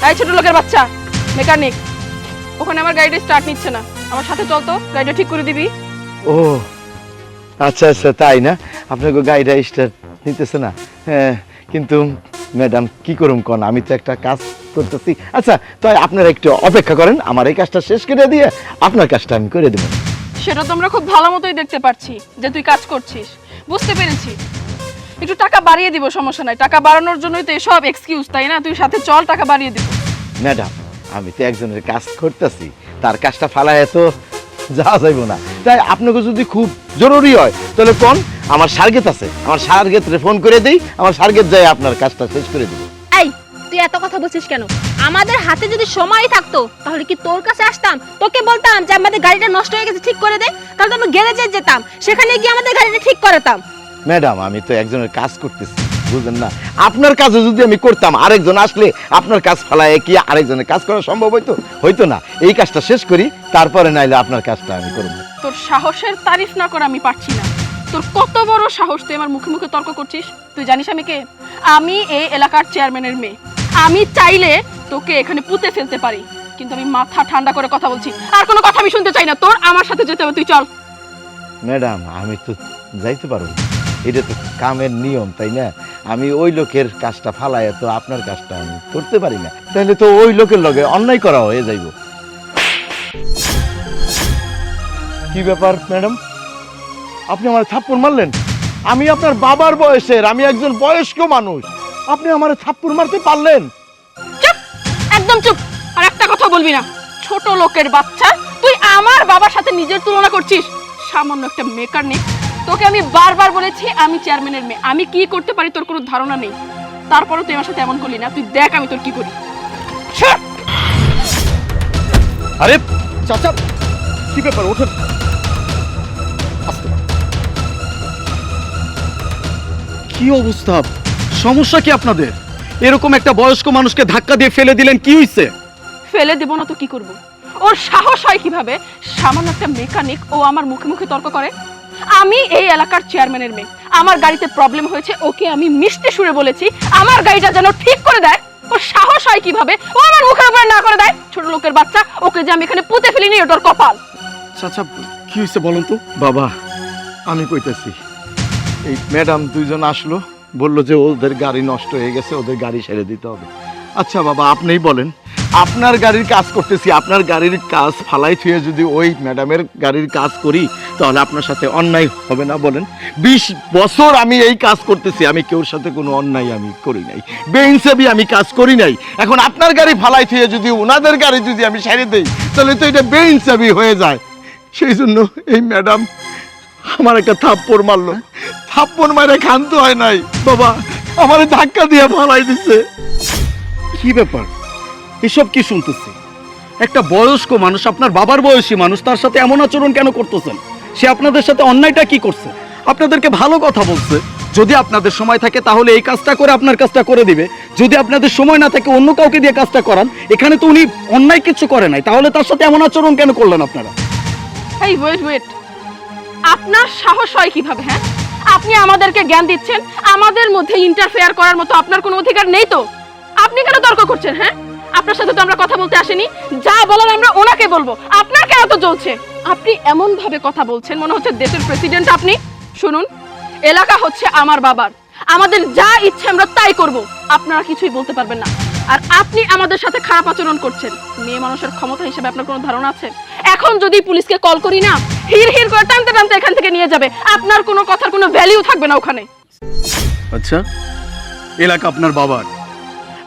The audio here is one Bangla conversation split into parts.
তাই ছোট লোকের বাচ্চা মেকানিক। ওখানে আমার গাড়িটা স্টার্ট নিচ্ছে না। আমার সাথে চল তো গাড়িটা ঠিক করে দিবি। ও আচ্ছা আচ্ছা তাই না? আপনাকে গাড়িটা স্টার্ট নিতেছে না। হ্যাঁ কিন্তু ম্যাডাম কি করুম কন? আমি তো একটা কাজ করতেছি। আচ্ছা তাই আপনারা একটু অপেক্ষা করেন। আমার এই কাজটা শেষ করে দিয়ে আপনার কাজটা আমি করে দেবো। সেটা তো আমরা খুব ভালো মতোই দেখতে পাচ্ছি যে তুই কাজ করছিস। বুঝতে পেরেছি। একটু টাকা বাড়িয়ে দিব সমস্যা নাই। টাকা বাড়ানোর জন্যই তো এসব এক্সকিউজ তাই না? তুই সাথে চল টাকা বাড়িয়ে দিব। ম্যাডাম আমি তো একজনের কাজ করতেছি তার কাজটা ফালায় তো যাওয়া যাইব না। তাই আপনাকে যদি খুব জরুরি হয় তাহলে কোন? আমার সার্গেত আছে। আমার সার্গেত ফোন করে দেই আমার সার্গেত যাই আপনার কাজটা শেষ করে দিব। এই তুই এত কথা বলছিস কেন? আমাদের হাতে যদি সময় থাকতো তাহলে কি তোর কাছে আসতাম? তোকে বলতাম যে আমাদের গাড়িটা নষ্ট হয়ে গেছে ঠিক করে দে তাহলে তো আমরা গ্যারেজে যেতাম। সেখানে গিয়ে আমাদের গাড়িটা ঠিক করাতাম। ম্যাডাম আমি তো একজনের কাজ করতেছি বুঝলেন না? আপনার কাজও যদি আমি করতাম আরেকজন আসলে আপনার কাজ ফালায় কি আরেকজনের কাজ করা সম্ভব হইতো? হইতো না। এই কাজটা শেষ করি তারপরে নাইলে আপনার কাজটা আমি করব। তোর সাহসের তারিফ না করে আমি পারছি না। তোর কত বড় সাহস তুই আমার মুখে মুখে তর্ক করছিস? তুই জানিস আমি কে? আমি এই এলাকার চেয়ারম্যানের মেয়ে। আমি চাইলে তোকে এখানে পুঁতে ফেলতে পারি কিন্তু আমি মাথা ঠান্ডা করে কথা বলছি। আর কোনো কথা আমি শুনতে চাই না। তোর আমার সাথে যেতে হবে তুই চল। ম্যাডাম আমি তো যাইতে পারব না। এটা তো কামের নিয়ম তাই না? আমি ওই লোকের কাজটা ফালায় তো আপনার কাজটা আমি করতে পারি না। তাহলে তো ওই লোকের লগে অন্যায় করা হয়ে যাইব। কি ব্যাপার ম্যাডাম? আপনি আমার থাপ্পড় মারলেন? আমি আপনার বাবার বয়সের আমি একজন বয়স্ক মানুষ। আপনি আমার থাপ্পড় মারতে পারলেন? চুপ! একদম চুপ! আর একটা কথা বলবি না। ছোট লোকের বাচ্চা তুই আমার বাবার সাথে নিজের তুলনা করছিস? সামান্য একটা মেকানিক। তোকে আমি বারবার বলেছি আমি চেয়ারম্যানের মেয়ে। আমি কি করতে পারি তোর কোনো ধারণা নেই। তারপরে তুই আমার সাথে এমন করলি না। তুই দেখ আমি তোর কি করি। আরে চাচা কি ব্যাপার? ওঠেন কি অবস্থা? সমস্যা কি আপনাদের? এরকম একটা বয়স্ক মানুষকে ধাক্কা দিয়ে ফেলে দিলেন কি হইছে? ফেলে দেবো না তো কি করব? ওর সাহস হয় কীভাবে? সামান্য একটা মেকানিক ও আমার মুখে মুখে তর্ক করে। আমি এই এলাকার চেয়ারম্যানের মেয়ে। আমার গাড়িতে প্রবলেম হয়েছে, ওকে আমি মিষ্টি সুরে বলেছি, আমার গাড়িটা যেন ঠিক করে দেয়। ওর সাহস হয় কীভাবে? ও আমার মুখের উপরে না করে দেয়। ছোট লোকের বাচ্চা, ওকে যে আমি এখানে পুঁতে ফেলিনি, ওটার কপাল। চাচা কি হয়েছে বলুন তো? বাবা, আমি কইতেছি, এই ম্যাডাম দুইজন আসলো, বলল যে ওদের গাড়ি নষ্ট হয়ে গেছে, ওদের গাড়ি ছেড়ে দিতে হবে। আচ্ছা বাবা, আপনিই বলেন। আপনার গাড়ির কাজ করতেছি, আপনার গাড়ির কাজ ফালাই থুয়ে যদি ওই ম্যাডামের গাড়ির কাজ করি, তাহলে আপনার সাথে অন্যায় হবে না বলেন। বিশ বছর আমি এই কাজ করতেছি, আমি কেউর সাথে কোনো অন্যায় আমি করি নাই। বেইনসাবি আমি কাজ করি নাই। এখন আপনার গাড়ি ফালাই থুয়ে যদি ওনাদের গাড়ি যদি আমি ছেড়ে দিই, তাহলে তো এটা বেইনসাবি হয়ে যায়। সেই জন্য এই ম্যাডাম আমার একটা থাপ্পড় মারলো। থাপ্পড় মারে খান্ত হয় নাই। বাবা, আমার ধাক্কা দিয়ে ফালাই দিছে। কি ব্যাপার? এসব কি শুনতেছি? একটা বয়স্ক মানুষ, আপনার বাবার বয়সী মানুষ, তার সাথে এমন আচরণ কেন করতেছেন? সে আপনাদের সাথে অন্যায়টা কি করছে? আপনাদেরকে ভালো কথা বলছে। যদি আপনাদের সময় থাকে, তাহলে এই কাজটা করে আপনার কাজটা করে দিবে। যদি আপনাদের সময় না থাকে, অন্য কাউকে দিয়ে কাজটা করান। এখানে তো উনি অন্যায় কিছু করে নাই। তাহলে তার সাথে এমন আচরণ কেন করলেন আপনারা? এই ওয়েট ওয়েট আপনার সাহস হয় কীভাবে হ্যাঁ? আপনি আমাদেরকে জ্ঞান দিচ্ছেন, আমাদের মধ্যে ইন্টারফেয়ার করার মতো আপনার কোনো অধিকার নেই তো? আপনি কেন তর্ক করছেন হ্যাঁ? আপনার সাথে তো আমরা কথা বলতে আসিনি। যা বলার আমরা ওনাকে বলব। আপনার কেন তো চলছে আপনি এমন ভাবে কথা বলছেন, মনে হচ্ছে দেশের প্রেসিডেন্ট আপনি। শুনুন, এলাকা হচ্ছে আমার বাবার। আমাদের যা ইচ্ছে আমরা তাই করব। আপনারা কিছুই বলতে পারবেন না। আর আপনি আমাদের সাথে খারাপ আচরণ করছেন। মেয়ে মানুষের ক্ষমতা হিসেবে আপনার কোনো ধারণা আছে? এখন যদি পুলিশকে কল করি না, হির হির করে টানতে টানতে এখান থেকে নিয়ে যাবে। আপনার কোনো কথার কোনো ভ্যালিউ থাকবে না ওখানে। আচ্ছা এলাকা আপনার বাবার।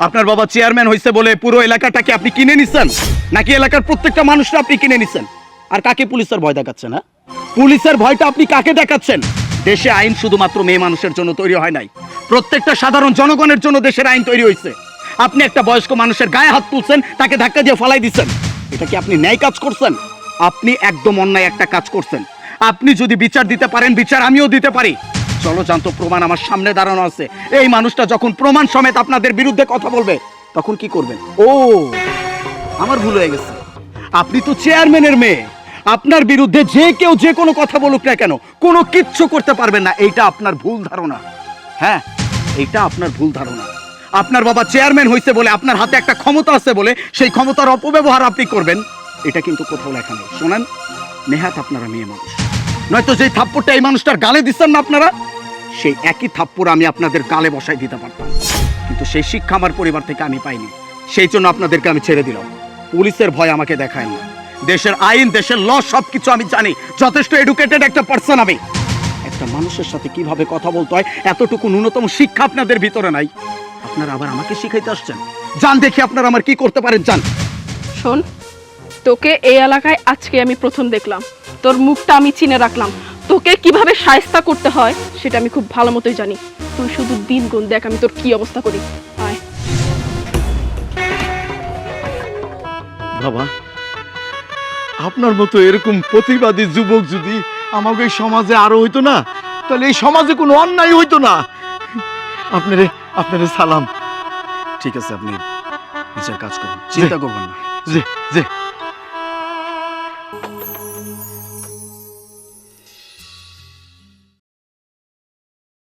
আপনার বাবা চেয়ারম্যান হয়েছে বলে পুরো এলাকাটাকে আপনি কিনে নিছেন? নাকি এলাকার প্রত্যেকটা মানুষটা আপনি কিনে নিছেন? আর কাকে পুলিশের ভয় দেখাচ্ছেন হ্যাঁ? পুলিশের ভয়টা আপনি কাকে দেখাচ্ছেন? দেশে আইন শুধুমাত্র মেয়ে মানুষের জন্য তৈরি হয় নাই। প্রত্যেকটা সাধারণ জনগণের জন্য দেশের আইন তৈরি হয়েছে আপনি একটা বয়স্ক মানুষের গায়ে হাত তুলছেন, তাকে ধাক্কা দিয়ে ফলাই দিচ্ছেন এটা কি আপনি ন্যায় কাজ করছেন? আপনি একদম অন্যায় একটা কাজ করছেন। আপনি যদি বিচার দিতে পারেন, বিচার আমিও দিতে পারি। চলো জানতো প্রমাণ আমার সামনে দাঁড়ানো আছে। এই মানুষটা যখন প্রমাণ সমেত আপনাদের বিরুদ্ধে কথা বলবে, তখন কি করবেন? ও, আমার ভুল হয়ে গেছে। আপনি তো চেয়ারম্যানের মেয়ে। আপনার বিরুদ্ধে যে কেউ যে কোনো কথা বলুক না কেন, কোনো কিচ্ছু করতে পারবেন না। এইটা আপনার ভুল ধারণা। হ্যাঁ এইটা আপনার ভুল ধারণা। আপনার বাবা চেয়ারম্যান হয়েছে বলে আপনার হাতে একটা ক্ষমতা আছে বলে সেই ক্ষমতার অপব্যবহার আপনি করবেন। এটা কিন্তু কোথাও লেখা নেই। শোনেন, নেহাত আপনারা মেয়ে মানুষ। নয়তো যেই থাপ্পড়টা এই মানুষটার গালে দিচ্ছেন না আপনারা? সেই একই থাপ্পড় আমি আপনাদের গালে বসাই দিতে পারতাম। কিন্তু সেই শিক্ষা আমার পরিবার থেকে আমি পাইনি। সেই জন্য আপনাদেরকে আমি ছেড়ে দিলাম। পুলিশের ভয় আমাকে দেখায় না। দেশের আইন, দেশের ল সবকিছু আমি জানি। যথেষ্ট এডুকেটেড একটা পার্সন আমি। একটা মানুষের সাথে কীভাবে কথা বলতে হয়, এতটুকু ন্যূনতম শিক্ষা আপনাদের ভিতরে নাই। আপনারা আবার আমাকে শিখাইতে আসছেন? যান দেখি আপনারা আমার কি করতে পারেন, যান। শোন, তোকে এই এলাকায় আজকে আমি প্রথম দেখলাম। তোর মুখটা আমি চিনে রাখলাম। তোকে কীভাবে সায়স্তা করতে হয় সেটা আমি খুব ভালো মতোই জানি। তুই শুধু দিন গুণ দেখ আমি তোর কি অবস্থা করি। আয়। বাবা আপনার মতো এরকম প্রতিবাদী যুবক যদি আমাকে এই সমাজে আরও হইতো না তাহলে এই সমাজে কোনো অন্যায় হইতো না। আপনারে আপনারে সালাম। ঠিক আছে আপনি নিজের কাজ করুন। চিন্তা করবেন না। জি যে